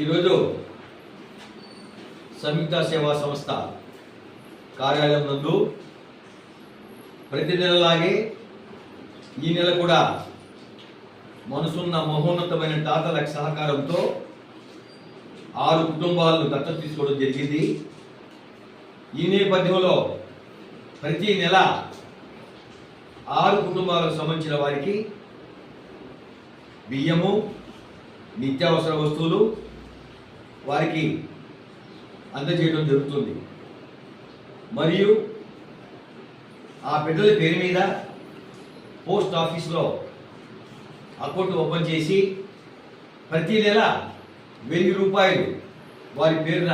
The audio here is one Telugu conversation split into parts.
ఈరోజు సంయుక్త సేవా సంస్థ కార్యాలయం నందు ప్రతి నెలలాగే ఈ నెల కూడా మనసున్న మహోన్నతమైన దాతల సహకారంతో ఆరు కుటుంబాలను దత్తత తీసుకోవడం జరిగింది. ఈ నేపథ్యంలో ప్రతి నెల ఆరు కుటుంబాలకు సంబంధించిన వారికి బియ్యము నిత్యావసర వస్తువులు వారికి అందజేయడం జరుగుతుంది. మరియు ఆ బిడ్డల పేరు మీద పోస్ట్ ఆఫీస్లో అకౌంట్ ఓపెన్ చేసి ప్రతి నెల వెయ్యి రూపాయలు వారి పేరున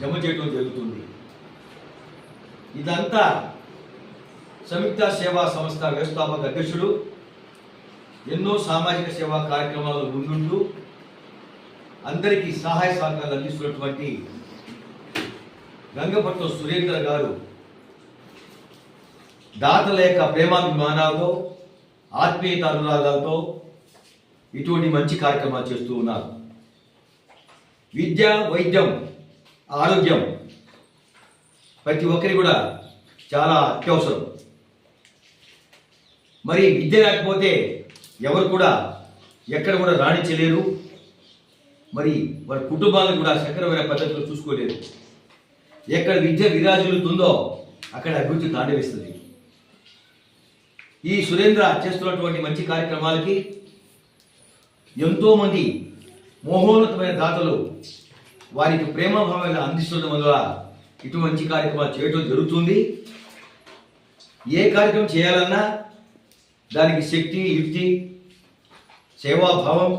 జమ చేయడం జరుగుతుంది. ఇదంతా సంయుక్త సేవా సంస్థ వ్యవస్థాపక అధ్యక్షుడు ఎన్నో సామాజిక సేవా కార్యక్రమాలు ముందుంటూ అందరికీ సహాయ సహకారాలు అందిస్తున్నటువంటి గంగపట్నం సురేంద్ర గారు దాతల యొక్క ప్రేమాభిమానాలతో ఆత్మీయత అనురాగాలతో ఇటువంటి మంచి కార్యక్రమాలు చేస్తూ ఉన్నారు. విద్య వైద్యం ఆరోగ్యం ప్రతి ఒక్కరి కూడా చాలా అత్యవసరం. మరి విద్య లేకపోతే ఎవరు కూడా ఎక్కడ కూడా రాణించలేరు. మరి వారి కుటుంబాలను కూడా సక్రమైన పద్ధతిలో చూసుకోలేదు. ఎక్కడ విద్య విరాజులుతుందో అక్కడ అభివృద్ధి తాండవిస్తుంది ఈ సురేంద్ర చేస్తున్నటువంటి మంచి కార్యక్రమాలకి ఎంతోమంది మోహోన్నతమైన దాతలు వారికి ప్రేమభావాలను అందిస్తుండడం వల్ల ఇటువంటి మంచి కార్యక్రమాలు చేయటం జరుగుతుంది. ఏ కార్యక్రమం చేయాలన్నా దానికి శక్తి యుక్తి సేవాభావం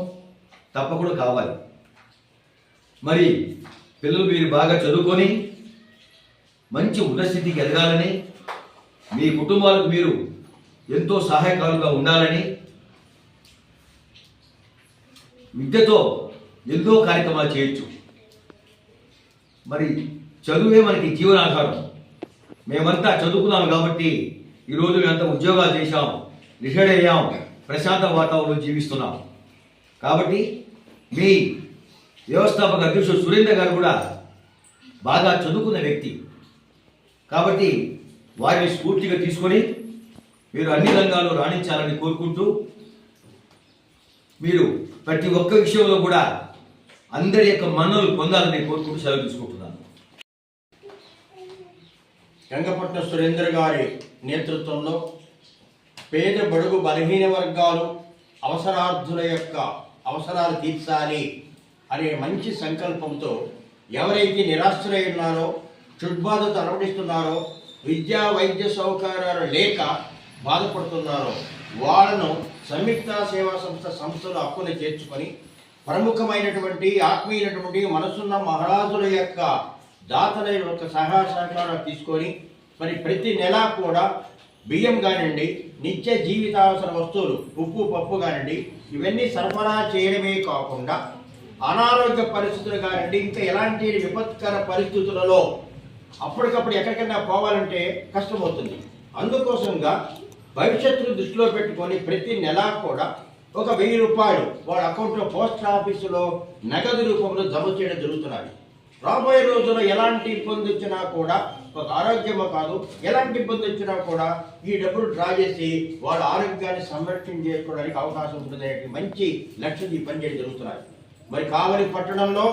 తప్పకుండా కావాలి. మరి పిల్లలు మీరు బాగా చదువుకొని మంచి ఉన్నస్థితికి ఎదగాలని మీ కుటుంబాలకు మీరు ఎంతో సహాయకారులుగా ఉండాలని విద్యతో ఎన్నో కార్యక్రమాలు చేయొచ్చు. మరి చదువే మనకి జీవనాధారం. మేమంతా చదువుకున్నాం కాబట్టి ఈరోజు మేమంతా ఉద్యోగాలు చేశాం రిటైర్డ్ అయ్యాం ప్రశాంత వాతావరణం జీవిస్తున్నాం. కాబట్టి మీ వ్యవస్థాపక అధ్యక్షుడు సురేంద్ర గారు కూడా బాగా చదువుకున్న వ్యక్తి. కాబట్టి వారిని స్ఫూర్తిగా తీసుకొని మీరు అన్ని రంగాల్లో రాణించాలని కోరుకుంటూ మీరు ప్రతి ఒక్క విషయంలో కూడా అందరి యొక్క మన్నలు పొందాలని కోరుకుంటూ సెలవు తీసుకుంటున్నాను. గంగపట్నం సురేందర్ గారి నేతృత్వంలో పేద బడుగు బలహీన వర్గాలు అవసరార్థుల యొక్క అవసరాలు తీర్చాలి. అనే మంచి సంకల్పంతో ఎవరైతే నిరాశ్రయ ఉన్నారో చుడ్బాధతో అలవడిస్తున్నారో విద్యా వైద్య సౌకర్యాలు లేక బాధపడుతున్నారో వాళ్ళను సంయుక్త సేవా సంస్థ సంస్థలు అప్పులు చేర్చుకొని ప్రముఖమైనటువంటి ఆత్మీయులటువంటి మనసున్న మహారాజుల యొక్క దాతల యొక్క సహాయ సహకారాలు తీసుకొని మరి ప్రతి నెల కూడా బియ్యం కానివ్వండి నిత్య జీవితావసర వస్తువులు ఉప్పు పప్పు కానివ్వండి ఇవన్నీ సరఫరా చేయడమే కాకుండా అనారోగ్య పరిస్థితులు కానివ్వండి ఇంకా ఎలాంటి విపత్కర పరిస్థితులలో అప్పటికప్పుడు ఎక్కడికైనా పోవాలంటే కష్టమవుతుంది. అందుకోసంగా భవిష్యత్తును దృష్టిలో పెట్టుకొని ప్రతి నెల కూడా ఒక వెయ్యి రూపాయలు వాళ్ళ అకౌంట్లో పోస్ట్ ఆఫీసులో నగదు రూపంలో జమ చేయడం జరుగుతున్నాయి రాబోయే రోజుల్లో ఎలాంటి ఇబ్బంది వచ్చినా కూడా ఒక ఆరోగ్యమో కాదు ఎలాంటి ఇబ్బంది వచ్చినా కూడా ఈ డబ్బులు డ్రా చేసి వాళ్ళ ఆరోగ్యాన్ని సంరక్షణ చేసుకోవడానికి అవకాశం ఉంటుంది. మంచి లక్ష్యం ఈ పనిచేయడం జరుగుతున్నాయి మరి కావలి పట్టణంలో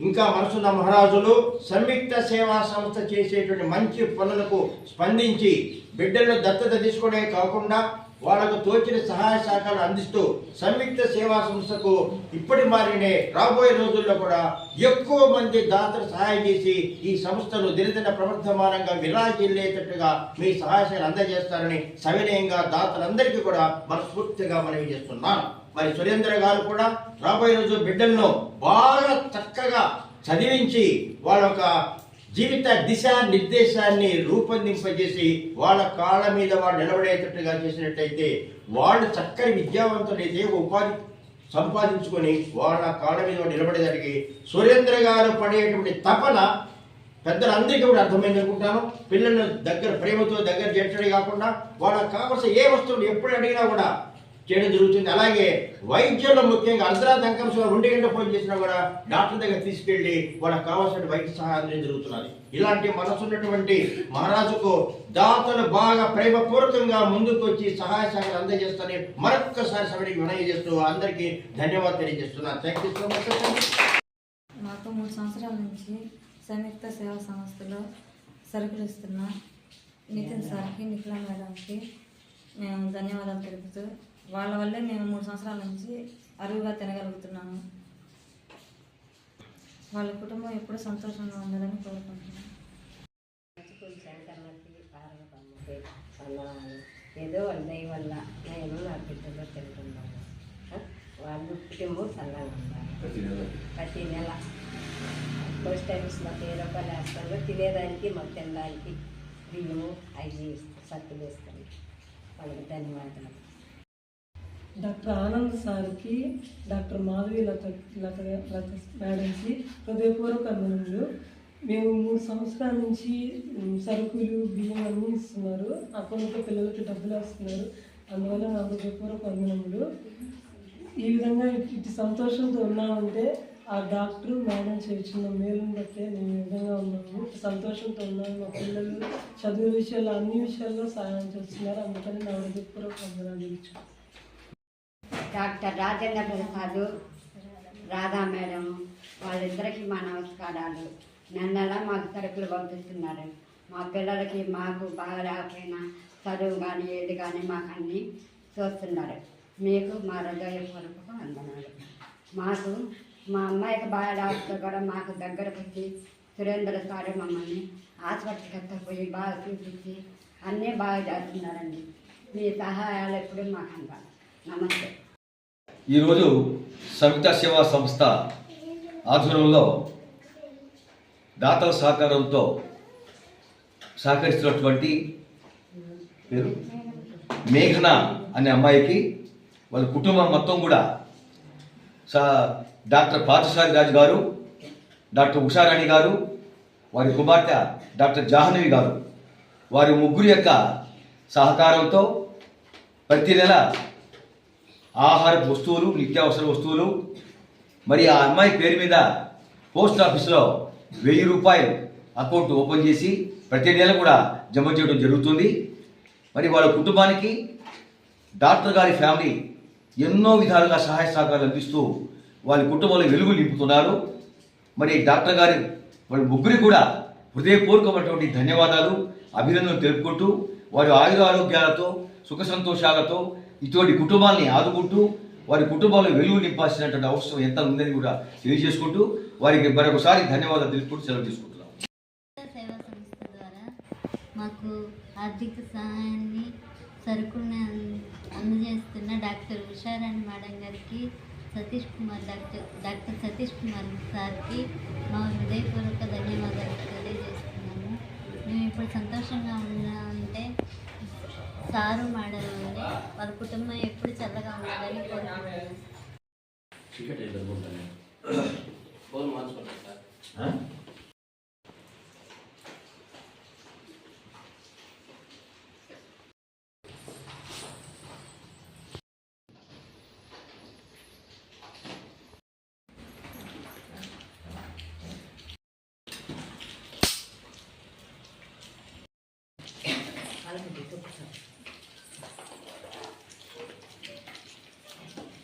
ఇంకా మనసున్న మహారాజులు సంయుక్త సేవా సంస్థ చేసేటువంటి మంచి పనులకు స్పందించి బిడ్డలను దత్తత తీసుకోవడమే కాకుండా వాళ్ళకు తోచిన సహాయ సహకారాలు అందిస్తూ సంయుక్త సేవా సంస్థకు ఇప్పటి మారినే రాబోయే రోజుల్లో కూడా ఎక్కువ మంది దాతలు సహాయం చేసి ఈ సంస్థను దినదిన ప్రవర్ధమానంగా విరాజిల్లేటట్టుగా మీ సహాయ అందజేస్తారని సవినయంగా దాతలందరికీ కూడా మనస్ఫూర్తిగా మనవి చేస్తున్నాను. మరి సురేంద్ర గారు కూడా రాబోయే రోజు బిడ్డలను బాగా చక్కగా చదివించి వాళ్ళ యొక్క జీవిత దిశ నిర్దేశాన్ని రూపొందింపజేసి వాళ్ళ కాళ్ళ మీద వాళ్ళు నిలబడేటట్టుగా చేసినట్టయితే వాళ్ళు చక్కని విద్యావంతులైతే ఒక ఉపాధి సంపాదించుకొని వాళ్ళ కాళ్ళ మీద నిలబడేదానికి సురేంద్ర గారు పడేటువంటి తపన పెద్దలందరికీ కూడా అర్థమైంది అనుకుంటాను. పిల్లలను దగ్గర ప్రేమతో దగ్గర చేర్చడే కాకుండా వాళ్ళకి కావలసిన ఏ వస్తువులు ఎప్పుడు అడిగినా కూడా చేయడం జరుగుతుంది. అలాగే వైద్యంలో ముఖ్యంగా అర్ధరాత్రి అంకంశంలో రెండు గంటల ఫోన్ చేసినా కూడా డాక్టర్ దగ్గర తీసుకెళ్ళి వాళ్ళకి కావాల్సిన వైద్య సహాయం అందించడం జరుగుతున్నది. ఇలాంటి మనసున్నటువంటి మహారాజుకు దాతలు బాగా ప్రేమపూర్వకంగా ముందుకు వచ్చి సహాయ సహాయాలు అందజేస్తారని మరొక్కసారి సభకి వినయ చేస్తూ అందరికీ ధన్యవాదాలు తెలియజేస్తున్నాను. థ్యాంక్ యూ సో మచ్ నాకు మూడు సంవత్సరాల నుంచి సంయుక్త సేవా సంస్థలో సరుకులు ఇస్తున్నా. నితిన్ సార్కి నిఖిలా మేడంకి మేము ధన్యవాదాలు తెలుపుతూ వాళ్ళ వల్లే మేము మూడు సంవత్సరాల నుంచి అరువుగా తినగలుగుతున్నాము. వాళ్ళ కుటుంబం ఎప్పుడూ సంతోషంగా ఉండాలని కోరుకుంటున్నాను ఏదో వాళ్ళ దయ వల్ల నేను నా బిడ్డలో తింటున్నాను? వాళ్ళు కుటుంబం చల్లగా ఉండాలి. ప్రతి నెల. పోస్ట్ ఆఫీస్లో వెయ్యి రూపాయలు వేస్తారు తినేదానికి మాకు తినడానికి బియ్యము అవి సత్తులు వేస్తాను వాళ్ళకి ధన్యవాదాలు. డాక్టర్ ఆనంద్ సార్కి డాక్టర్ మాధవి లత లత లత మేడంకి హృదయపూర్వక అభినందనలు. మేము మూడు సంవత్సరాల నుంచి సరుకులు బియ్యం అన్నీ ఇస్తున్నారు. అకౌంట్లో పిల్లలకి డబ్బులు వస్తున్నారు. అందువల్ల నా హృదయపూర్వక అభినందనలు. ఈ విధంగా ఇటు సంతోషంతో ఉన్నామంటే ఆ డాక్టర్ మేడం చేస్తున్న మేలుని బట్టే మేము ఈ విధంగా ఉన్నాము. సంతోషంతో ఉన్నాము మా పిల్లలు చదువు విషయాల్లో అన్ని విషయాల్లో సహాయం చేస్తున్నారు. అందుకని నా హృదయపూర్వక అభినందనలు. తెలుసుకుంటున్నాను. డాక్టర్ రాజేంద్ర ప్రసాద్ రాధా మేడం వాళ్ళిద్దరికీ మా నమస్కారాలు. నెల మాకు సరుకులు పంపిస్తున్నారు. మా పిల్లలకి మాకు బాగా రాకపోయినా చదువు కానీ ఏది కానీ మాకు అన్నీ చూస్తున్నారు. మీకు మా హృదయపూర్వక వందనాలు. మాకు మా అమ్మాయికి బాగా రాకపోతే కూడా మాకు దగ్గరకు వచ్చి సురేంద్ర సారు మమ్మల్ని ఆసుపత్రికి ఎత్తపోయి బాగా చూపించి అన్నీ బాగా చేస్తున్నారండి. మీ సహాయాలు ఎప్పుడు మాకు అందాలి. నమస్తే. ఈరోజు సవిత సేవా సంస్థ ఆధ్వర్యంలో దాతల సహకారంతో సహకరిస్తున్నటువంటి పేరు? మేఘన అనే అమ్మాయికి వాళ్ళ కుటుంబం మొత్తం కూడా సా డాక్టర్ పార్థసారి రాజు గారు డాక్టర్ ఉషారాణి గారు వారి కుమార్తె డాక్టర్ జాహ్నవి గారు. వారి ముగ్గురు యొక్క సహకారంతో ప్రతి నెల ఆహార వస్తువులు నిత్యావసర వస్తువులు. మరి ఆ అమ్మాయి పేరు మీద పోస్ట్ ఆఫీస్లో వెయ్యి రూపాయలు అకౌంట్ ఓపెన్ చేసి ప్రతి నెల కూడా జమ చేయడం జరుగుతుంది. మరి వాళ్ళ కుటుంబానికి డాక్టర్ గారి ఫ్యామిలీ ఎన్నో విధాలుగా సహాయ సహకారాలు అందిస్తూ వాళ్ళ కుటుంబంలో వెలుగు నింపుతున్నారు. మరి డాక్టర్ గారి వాళ్ళ ముగ్గురికి కూడా హృదయపూర్వకమైనటువంటి ధన్యవాదాలు అభినందనలు తెలుపుకుంటూ వారి ఆయుర ఆరోగ్యాలతో సుఖ సంతోషాలతో ఇటువంటి కుటుంబాల్ని ఆదుకుంటూ వారి కుటుంబంలో వెలుగు నింపాల్సినటువంటి అవసరం ఎంత ఉందని కూడా తెలియజేసుకుంటూ వారికి మరొకసారి ధన్యవాదాలు తెలుపుకుంటూ సెలవు తీసుకుంటున్నాం. ద్వారా మాకు ఆర్థిక సహాయాన్ని సరుకుని అందజేస్తున్న డాక్టర్ ఉషారాణి మేడం గారికి సతీష్ కుమార్ డాక్టర్ డాక్టర్ సతీష్ కుమార్ సార్కి మా హృదయపూర్వక ధన్యవాదాలు తెలియజేస్తున్నాము. మేము ఇప్పుడు సంతోషంగా ఉన్నామంటే సారు మేడం వల్లే వాళ్ళ కుటుంబం ఎప్పుడు చల్లగా ఉండాలని కోరుకుంటున్నాను.